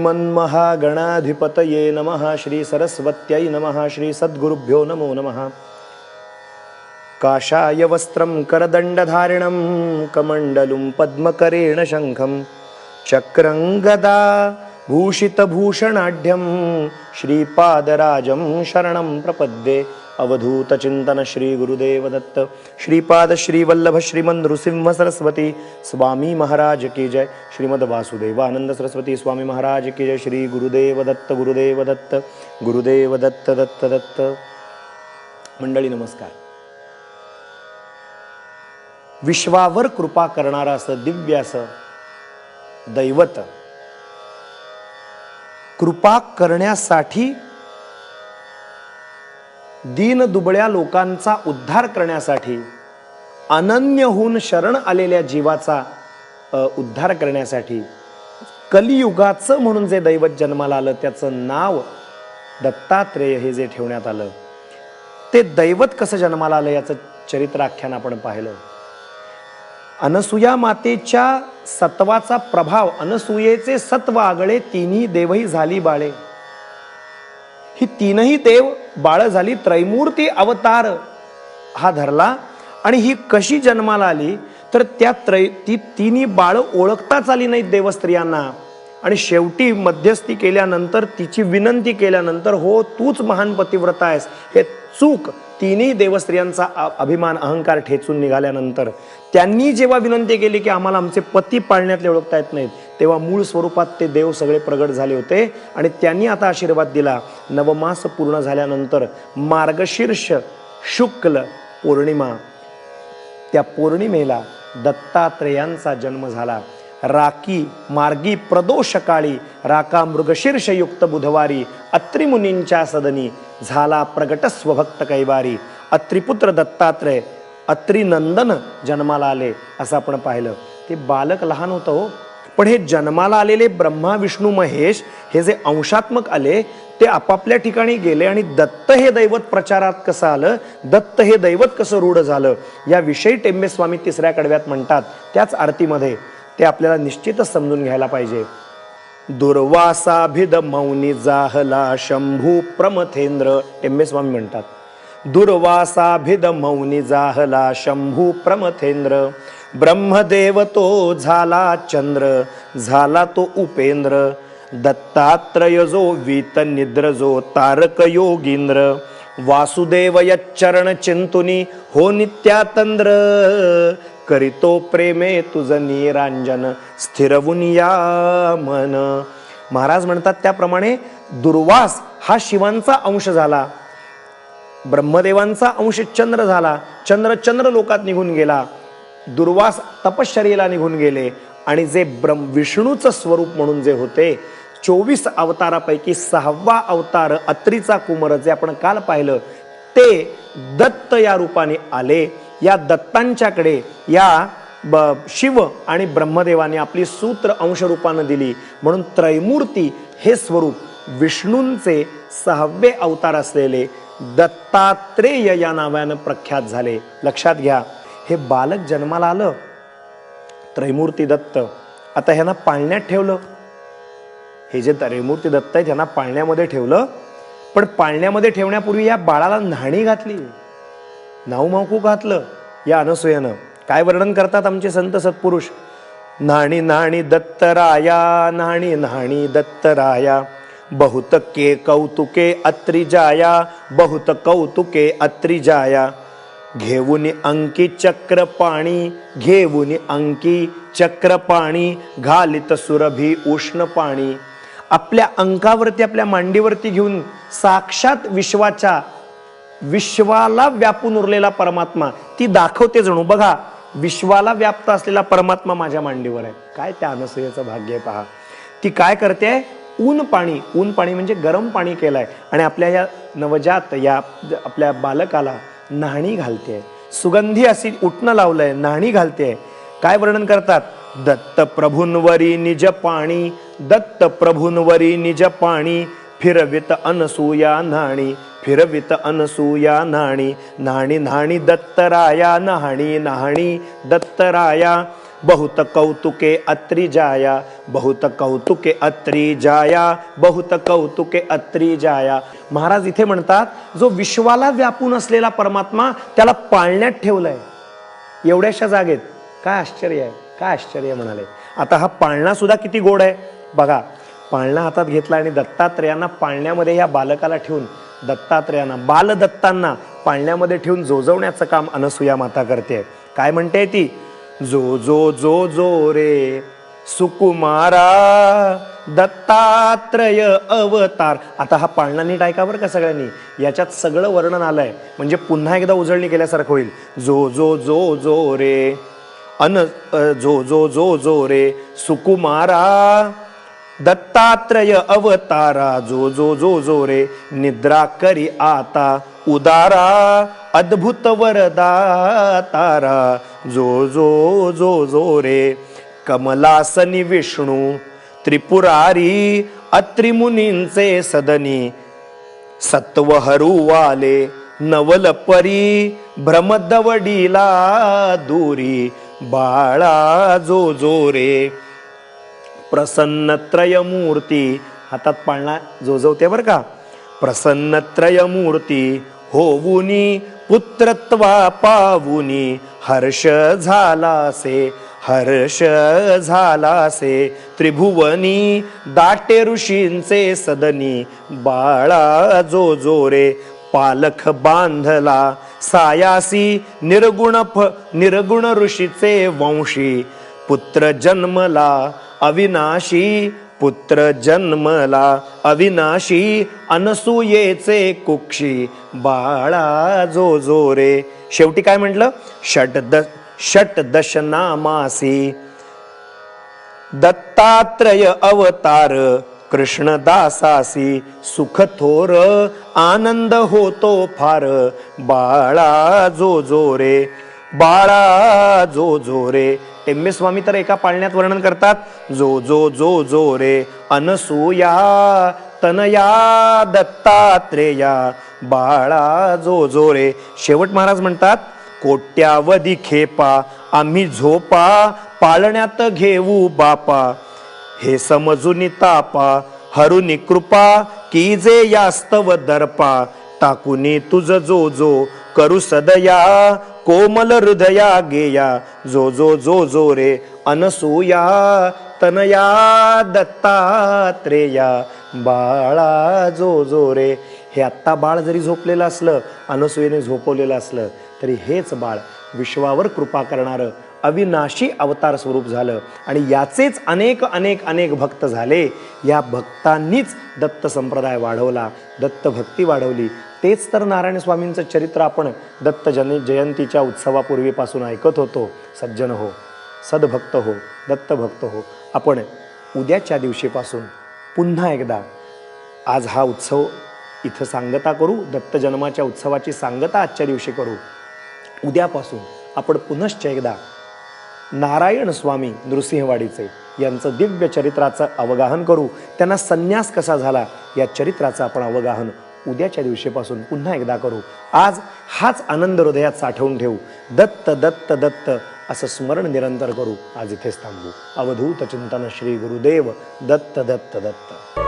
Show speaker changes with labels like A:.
A: श्रीमन्महागणाधिपतये नमः श्रीसरस्वत्यै नमः श्रीसद्गुरुभ्यो नमो नमः। काषाय वस्त्रं करदण्डधारिणं कमण्डलुं पद्मकरेण शङ्खं चक्रं गदा भूषितभूषणाढ्यं श्रीपादराजं शरणं प्रपद्ये अवधूतचिन्तन श्री गुरुदेव दत्त श्रीपाद श्रीवल्लभ श्रीमन नृसिंह सरस्वती स्वामी महाराज की जय। श्रीमद वासुदेवानंद सरस्वती स्वामी महाराज की जय। श्री गुरुदेव दत्त गुरुदेव दत्त गुरुदेव दत्त दत्त दत्त। मंडळी नमस्कार। विश्वावर कृपा करणारं असं दिव्य असं दैवत कृपा करण्यासाठी दीन दुबळ्या लोकांचा उद्धार करण्यासाठी अनन्यहून शरण आलेल्या जीवाचा उद्धार करण्यासाठी कलियुगाचं म्हणून जे दैवत जन्माला आलं त्याचं नाव दत्तात्रेय हे जे ठेवण्यात आलं ते दैवत कसं जन्माला आलं याचं चरित्राख्यान आपण पाहिलं. अनसुया मातेच्या सत्वाचा प्रभाव अनसुयेचे सत्व आगळे तिन्ही देवही झाली बाळे. ही तीनही देव बाळ झाली त्रैमूर्ती अवतार. हा धरला आणि ही कशी जन्माला आली? तर त्या त्रै ती तिन्ही बाळ ओळखताच आली नाहीत देवस्त्रियांना. आणि शेवटी मध्यस्थी केल्यानंतर तिची विनंती केल्यानंतर हो तूच महान पतिव्रता आहेस. हे चूक तिन्ही देवस्त्रियांचा अभिमान अहंकार ठेचून निघाल्यानंतर. त्यांनी जेव्हा विनंती केली की आम्हाला आमचे पती पाळण्यातले ओळखता येत नाहीत तेव्हा मूळ स्वरूपात ते देव सगळे प्रगट झाले होते आणि त्यांनी आता आशीर्वाद दिला. नवमास पूर्ण झाल्यानंतर मार्गशीर्ष शुक्ल पौर्णिमा. त्या पौर्णिमेला दत्तात्रेयांचा जन्म झाला. राकी मार्गी प्रदोषकाळी राका मृगशीर्षयुक्त बुधवारी अत्रिमुनींच्या सदनी झाला प्रगट स्वभक्त कैवारी अत्रिपुत्र दत्तात्रय अत्रिनंदन जन्माला आले असं आपण पाहिलं. ते बालक लहान होतं हो. पण हे जन्माला आलेले ब्रह्मा विष्णू महेश हे जे अंशात्मक आले ते आपापल्या ठिकाणी गेले आणि दत्त हे दैवत प्रचारात कसं आलं दत्त हे दैवत कसं रूढ झालं याविषयी टेंबे स्वामी तिसऱ्या कडव्यात म्हणतात त्याच आरतीमध्ये ते आपल्याला निश्चितच समजून घ्यायला पाहिजे. दुर्वासाभिद मौनी जाहला शंभू प्रमथेंद्र टेंबे स्वामी म्हणतात. दुर्वासाभिद मौनी जाहला शंभू प्रमथेंद्र ब्रह्मदेव तो झाला चंद्र झाला तो उपेंद्र दत्तात्रय जो वीत निद्र जो तारक योगींद्र वासुदेव यच्चरण चिंतुनी हो नित्यातंद्र करीतो प्रेमे तुझ निरांजन. स्थिरवून या मन. महाराज म्हणतात त्याप्रमाणे दुर्वास हा शिवांचा अंश झाला. ब्रह्मदेवांचा अंश चंद्र झाला. चंद्र चंद्र लोकात निघून गेला. दुर्वास तपश्चर्येला निघून गेले. आणि जे ब्रह्म विष्णूचं स्वरूप म्हणून जे होते चोवीस अवतारापैकी सहावा अवतार अत्रीचा कुमर जे आपण काल पाहिलं ते दत्त या रूपाने आले. या दत्तांच्याकडे या ब शिव आणि ब्रह्मदेवाने आपली सूत्र अंशरूपानं दिली. म्हणून त्रैमूर्ती हे स्वरूप विष्णूंचे सहावे अवतार असलेले दत्तात्रेय या नावानं प्रख्यात झाले. लक्षात घ्या हे बालक जन्माला आलं. त्रैमूर्ती दत्त. आता ह्यांना पाळण्यात ठेवलं. हे जे त्रैमूर्ती दत्त आहेत ह्यांना पाळण्यामध्ये ठेवलं. पण पाळण्यामध्ये ठेवण्यापूर्वी या बाळाला न्हाणी घातली. नाऊ मावकू घातलं या अनसूयानं. काय वर्णन करतात आमचे संत सत्पुरुष? नाणी नाणी दत्तराया नाणी नाणी दत्तराया. बहुत के कौतुके अत्रिजाया बहुत कौतुके अत्रिजाया. घेऊन अंकी चक्र पाणी घेऊन अंकी चक्र पाणी घालित सुरभी उष्ण पाणी आपल्या अंकावरती आपल्या मांडीवरती घेऊन साक्षात विश्वाच्या विश्वाला व्यापून उरलेला परमात्मा ती दाखवते जणू. बघा विश्वाला व्याप्त असलेला परमात्मा माझ्या मांडीवर आहे. काय त्या अनसूयेचं भाग्य आहे पहा. ती काय करते? ऊन पाणी. ऊन पाणी म्हणजे गरम पाणी केलं आहे आणि आपल्या या नवजात या आपल्या बालकाला न्हाणी घालते. सुगंधी अशी उठणं लावलंय न्हाणी घालते. काय वर्णन करतात? दत्त प्रभूंवरी निज पाणी. दत्त प्रभूंवरी निज पाणी. फिरवित अनसूया नाणी. फिरवित अनसूया नाणी. नाणी नाणी दत्तराया नहाणी नहाणी दत्तराया. बहुत कौतुके अत्री जाया. बहुत कौतुके अत्री जाया. बहुत कौतुके अत्री जाया. महाराज इथे म्हणतात जो विश्वाला व्यापून असलेला परमात्मा त्याला पाळण्यात ठेवलाय. एवढ्याशा जागेत. काय आश्चर्य आहे. काय आश्चर्य म्हणाले. आता हा पाळणा सुद्धा किती गोड आहे. बघा पाळणा हातात घेतला आणि दत्तात्रेयांना पाळण्यामध्ये ह्या बालकाला ठेवून दत्तात्रेयांना बालदत्तांना पाळण्यामध्ये ठेवून जोजवण्याचं काम अनसुया माता करते. काय म्हणते ती? जो जो जो जो रे सुकुमारा दत्तात्रय अवतार. आता हा पाळणा नीट ऐका बरं का सगळ्यांनी. याच्यात सगळं वर्णन आलंय. म्हणजे पुन्हा एकदा उजळणी केल्यासारखं होईल. जो जो जो जो रे अन जो जो जो जो रे सुकुमारा दत्तात्रय अवतारा जो जो जो जो रे निद्रा करी आता उदारा अद्भुत वरदा तारा जो जो जो जो रे कमलासनी विष्णू त्रिपुरारी अत्रिमुनींचे सदनी सत्वहरूवाले नवलपरी नवल परी भ्रमदवडीला दूरी बाळा जो जो रे प्रसन्नत्रय मूर्ती हातात पाळणा जोजवते बरं का. प्रसन्नत्रय मूर्ती होऊनी पुत्रत्वा पावुनी हर्ष झालासे हर्ष झालासे. त्रिभुवनी दाटे ऋषींचे सदनी बाळा जो जोरे पालख बांधला सायासी निर्गुण फ निर्गुण ऋषीचे वंशी. पुत्र जन्मला अविनाशी पुत्र जन्मला. अविनाशी अनसूयेचे कुक्षी. बाळा जो जो रे. शेवटी काय म्हटलं? षट द षट दशनामासी. दत्तात्रय अवतार. कृष्णदासासी. सुख थोर आनंद होतो फार. बाळा जो जो रे. बाळा जो जो रे. टेंबे स्वामी तर एका पाळण्यात वर्णन करतात जो जो जो जो रे अनसूया तनया दत्तात्रेया बाळा जो जो रे. शेवट महाराज म्हणतात कोट्यावधी खेपा आम्ही झोपा पाळण्यात घेऊ बापा. हे समजून तापा हरुनी कृपा की जे यास्तव दर्पा. टाकुनी तुझ जो जो करू सदया कोमल हृदया गेया जो जो जो जो रे अनसूया तनया दत्तात्रेया. बाळा जो जो रे हे आत्ता बाळ जरी झोपलेलं असलं अनसूयेने झोपवलेलं असलं तरी हेच बाळ विश्वावर कृपा करणारं अविनाशी अवतार स्वरूप झालं. आणि याचेच अनेक अनेक अनेक भक्त झाले. या भक्तांनीच दत्त संप्रदाय वाढवला. दत्त भक्ती वाढवली. तेच तर नारायण स्वामींचं चरित्र आपण दत्त जन जयंतीच्या उत्सवापूर्वीपासून ऐकत होतो. सज्जन हो सद्भक्त हो दत्तभक्त हो. आपण उद्याच्या दिवशीपासून पुन्हा एकदा आज हा उत्सव इथं सांगता करू दत्त जन्माच्या उत्सवाची सांगता आजच्या दिवशी करू. उद्यापासून आपण पुनश्च एकदा नारायण स्वामी नृसिंहवाडीचे यांचं दिव्य चरित्राचं अवगाहन करू. त्यांना संन्यास कसा झाला या चरित्राचं आपण अवगाहन उद्याच्या दिवशीपासून पुन्हा एकदा करू. आज हाच आनंद हृदयात साठवून ठेवू. दत्त दत्त दत्त असं स्मरण निरंतर करू. आज इथेच थांबू. अवधूत चिंतन श्री गुरुदेव. दत्त दत्त दत्त.